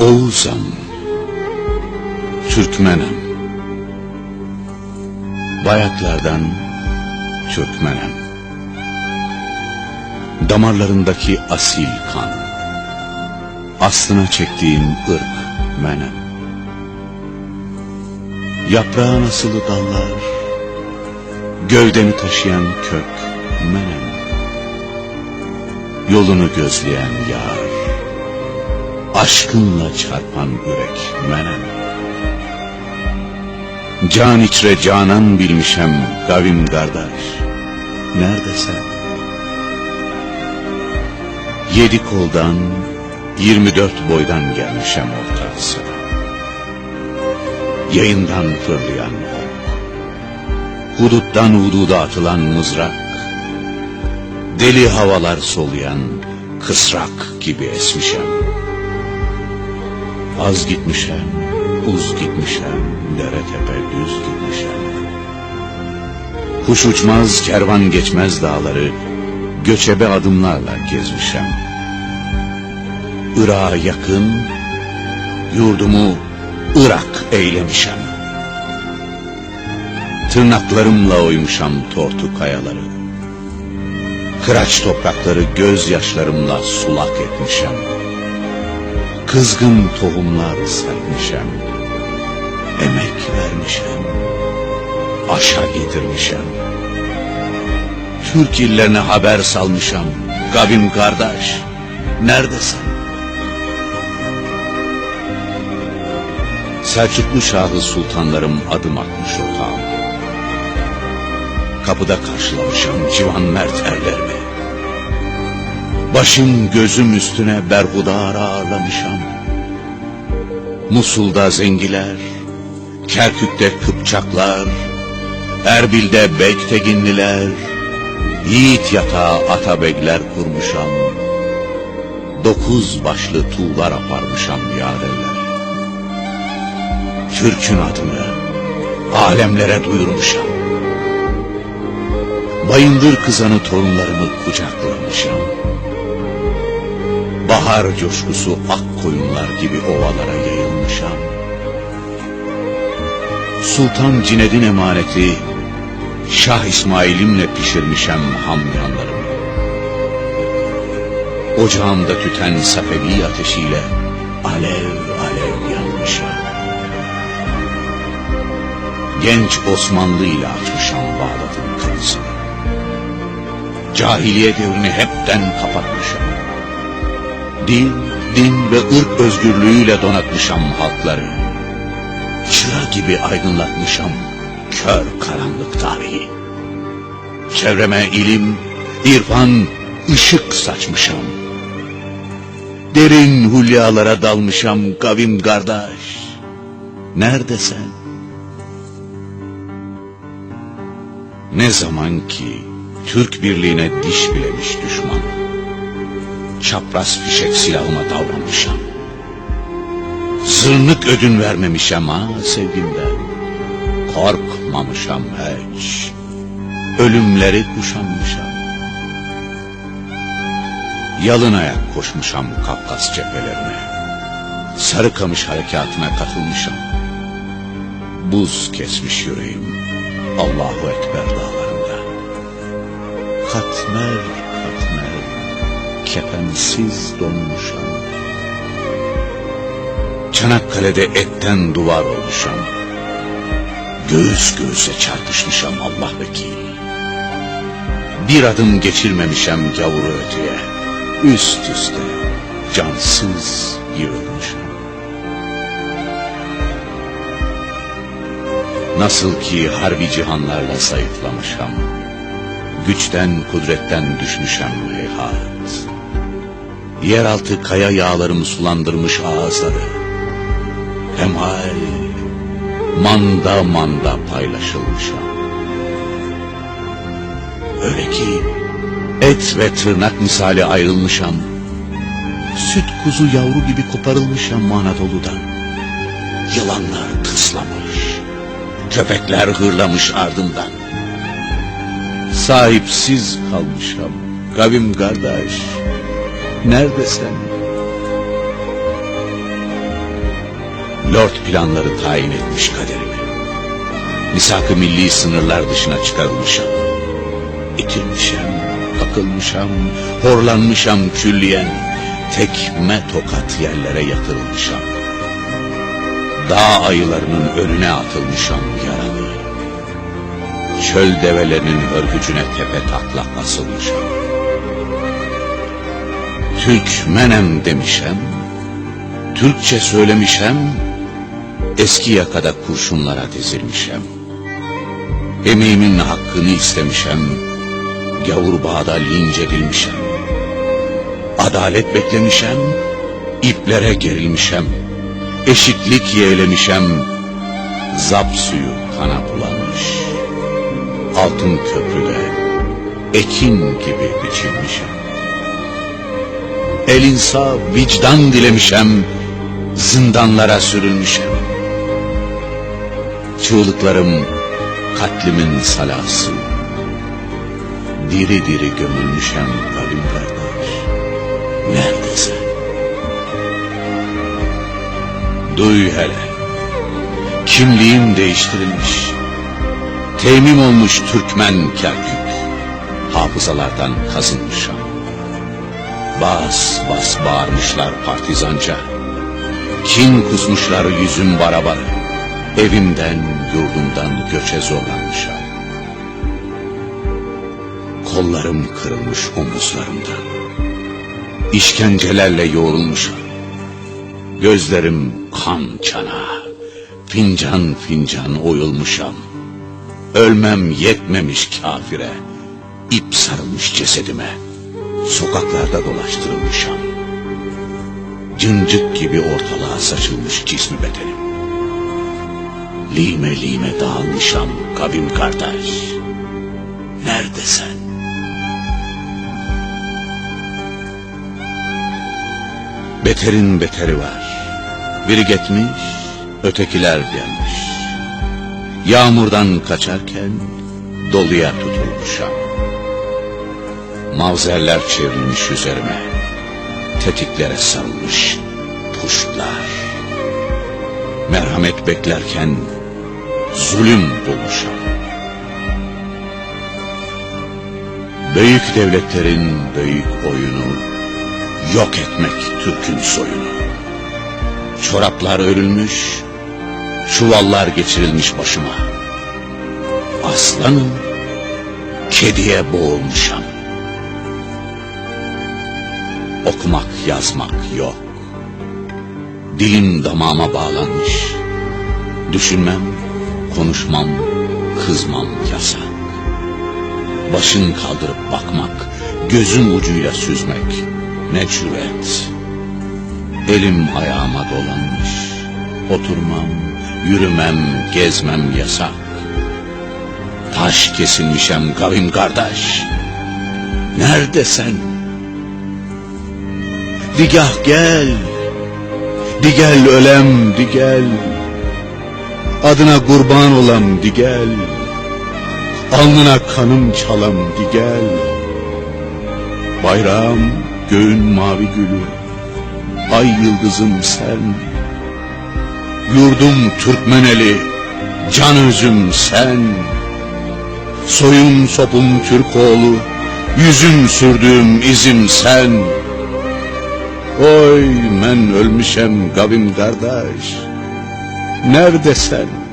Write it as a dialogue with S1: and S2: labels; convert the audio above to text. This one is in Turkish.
S1: Oğuz'am, Türkmenem, Bayaklardan Türkmenem, Damarlarındaki asil kan, Aslına çektiğim ırk menem. Yaprağın asılı dallar, Gövdemi taşıyan kök menem. Yolunu gözleyen yar, Aşkınla çarpan yürek menem. Can içre canan bilmişem gavim kardeş. Nerede sen? Yedi koldan, yirmi dört boydan gelmişem ortası. Yayından fırlayan huduttan hududa atılan mızrak, deli havalar soluyan kısrak gibi esmişem. Az gitmişem, uz gitmişem, dere tepe düz gitmişem. Kuş uçmaz, kervan geçmez dağları, göçebe adımlarla gezmişem. Irak'a yakın, yurdumu Irak eylemişem. Tırnaklarımla oymuşam tortu kayaları. Kıraç toprakları gözyaşlarımla sulak etmişem. Kızgın tohumlar sermişem. Emek vermişem. Aşa getirmişem. Türk illerine haber salmışam. Gavim kardeş, neredesin? Selçuklu Şahı sultanlarım adım atmış otağım. Kapıda karşılamışam civan mert erlerimi. Başım gözüm üstüne berhudar ağırlamışam. Musul'da zengiler, Kerkük'te Kıpçaklar, Erbil'de Bekteginliler, Yiğit yatağı Atabegler kurmuşam. Dokuz başlı tuğlar aparmışam yareler. Türk'ün adını alemlere duyurmuşam. Bayındır kızanı torunlarımı kucaklamışam. Bahar coşkusu ak koyunlar gibi ovalara yayılmışam. Sultan Cined'in emaneti Şah İsmail'imle pişirmişem hamyanlarımı. Ocağımda tüten Safevi ateşiyle alev alev yanmışam. Genç Osmanlı ile açmışam Bağdat'ın kapısını. Cahiliye devrini hepten kapatmışam. Din, din ve ırk özgürlüğüyle donatmışam halkları. Çıra gibi aydınlatmışam kör karanlık tarihi. Çevreme ilim, irfan, ışık saçmışam. Derin hülyalara dalmışam kavim kardeş. Nerede sen? Ne zaman ki Türk birliğine diş bilemiş düşman. Çapraz fişek silahıma davranmışam. Zırnık ödün vermemişem ha sevgimden. Korkmamışam hiç. Ölümleri kuşanmışam. Yalın ayak koşmuşam Kafkas cephelerine. Sarıkamış harekatına katılmışam. Buz kesmiş yüreğim Allahu Ekber dağlarında. Katmer kefensiz donmuşam. Çanakkale'de etten duvar olmuşam. Göğüs göğüse çarpışmışam Allah vekil. Bir adım geçirmemişem gavuru öteye. Üst üste cansız yığılmışam. Nasıl ki harbi cihanlarla zayıflamışam. Güçten kudretten düşmüşem heyhat. Yeraltı kaya yağlarımı sulandırmış ağızları. Hemal manda manda paylaşılmışam. Öyle ki et ve tırnak misali ayrılmışam. Süt kuzu yavru gibi koparılmışam Anadolu'dan. Yılanlar tıslamış, köpekler hırlamış ardımdan. Sahipsiz kalmışam, kavim kardeş, neredesin? Lord planları tayin etmiş kaderimi. Misak-ı milli sınırlar dışına çıkarılmışam. İtilmişem, kakılmışam, horlanmışam külliyen. Tekme tokat yerlere yatırılmışam. Dağ ayılarının önüne atılmışam yaralı. Çöl develerinin örgücüne tepe taklak asılmışam. Türkmenem demişem, Türkçe söylemişem, eski yakada kurşunlara dizilmişem. Emeğimin hakkını istemişem, gavur bağda linç edilmişem. Adalet beklemişem, iplere gerilmişem. Eşitlik yeğlemişem, zap suyu kana bulanmış. Altın köprüde ekin gibi biçilmişem. El insaf, vicdan dilemişem, zindanlara sürülmüşem. Çığlıklarım katlimin salası. Diri diri gömülmüşem kalbim kardeş. Neredesin? Duy hele. Kimliğim değiştirilmiş. Temim olmuş Türkmen Kerkük. Hafızalardan kazınmışam. Bas bas bağırmışlar partizanca. Kin kusmuşlar yüzüm barabar. Evimden yurdumdan göçe zorlanmışam. Kollarım kırılmış omuzlarımda. İşkencelerle yoğrulmuşam. Gözlerim kan çana. Fincan fincan oyulmuşam. Ölmem yetmemiş kafire. İp sarılmış cesedime. Sokaklarda dolaştırılmışam. Cıncık gibi ortalığa saçılmış cismi bedenim. Lime lime dağılmışam kavim kardeş. Nerede sen? Beterin beteri var. Biri gitmiş, ötekiler gelmiş. Yağmurdan kaçarken doluya tutulmuşam. Mavzerler çevrilmiş üzerime. Tetiklere sarılmış puştlar. Merhamet beklerken zulüm bulmuşam. Büyük devletlerin büyük oyunu yok etmek Türk'ün soyunu. Çoraplar örülmüş, çuvallar geçirilmiş başıma. Aslanım, kediye boğulmuşam. Okumak, yazmak yok. Dilim damağıma bağlanmış. Düşünmem, konuşmam, kızmam yasak. Başın kaldırıp bakmak, gözün ucuyla süzmek ne cüret. Elim ayağıma dolanmış. Oturmam, yürümem, gezmem yasak. Taş kesilmişem kavim kardeş. Nerede sen? Digah gel. Digel ölem digel. Adına kurban olam digel. Alnına kanım çalam digel. Bayrağım göğün mavi gülü. Ay yıldızım sen. Yurdum Türkmeneli, can özüm sen. Soyum sopum Türkoğlu, yüzüm sürdüğüm izim sen. Oy men ölmüşem kavim kardeş. Nerede sen?